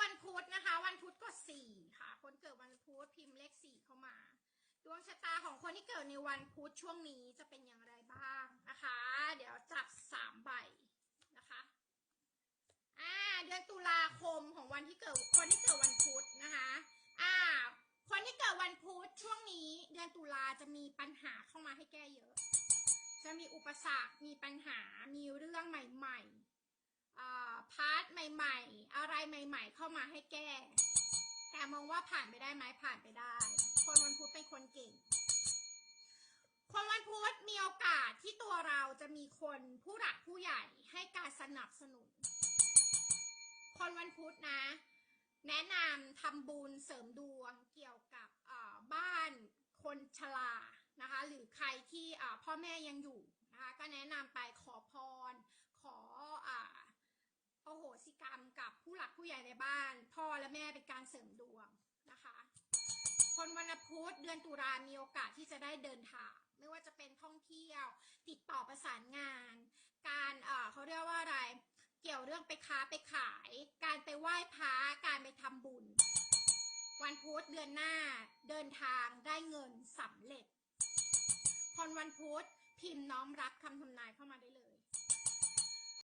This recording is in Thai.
วันพุธนะคะ วันพุธก็สี่ค่ะ คนเกิดวันพุธพิมพ์เลขสี่เข้ามา ดวงชะตาของคนที่เกิดในวันพุธช่วงนี้จะเป็นอย่างไรบ้างนะคะ เดี๋ยวจับสามใบนะคะอ่าเดือนตุลาคมของวันที่เกิดคนที่เกิดวันพุธนะคะอ่าคนที่เกิดวันพุธช่วงนี้เดือนตุลาจะมีปัญหาเข้ามาให้แก้เยอะ จะมีอุปสรรค มีปัญหา มีเรื่องใหม่ๆอ่ ใหม่ ๆ อะไรใหม่ ๆ เข้ามาให้แก้ แต่มองว่าผ่านไปได้ไหมผ่านไปได้ คนวันพุธเป็นคนเก่ง คนวันพุธมีโอกาสที่ตัวเราจะมีคนผู้หลักผู้ใหญ่ให้การสนับสนุน คนวันพุธนะ แนะนำทำบุญเสริมดวงเกี่ยวกับบ้านคนชรานะคะ หรือใครที่พ่อแม่ยังอยู่นะคะ ก็แนะนำไปขอพร ขออ่าโอโหสิกรรมกับ ผู้หลักผู้ใหญ่ในบ้าน พ่อและแม่เป็นการเสริมดวงนะคะ คนวันพุธเดือนตุลามีโอกาสที่จะได้เดินทางไม่ว่าจะเป็นท่องเที่ยว ติดต่อประสานงาน การเเขาเรียกว่าอะไร เกี่ยวเรื่องไปค้าไปขาย การไปไหว้พระการไปทำบุญ วันพุธเดือนหน้าเดินทางได้เงินสำเร็จ คนวันพุธพิมพ์น้อมรับคำทำนาย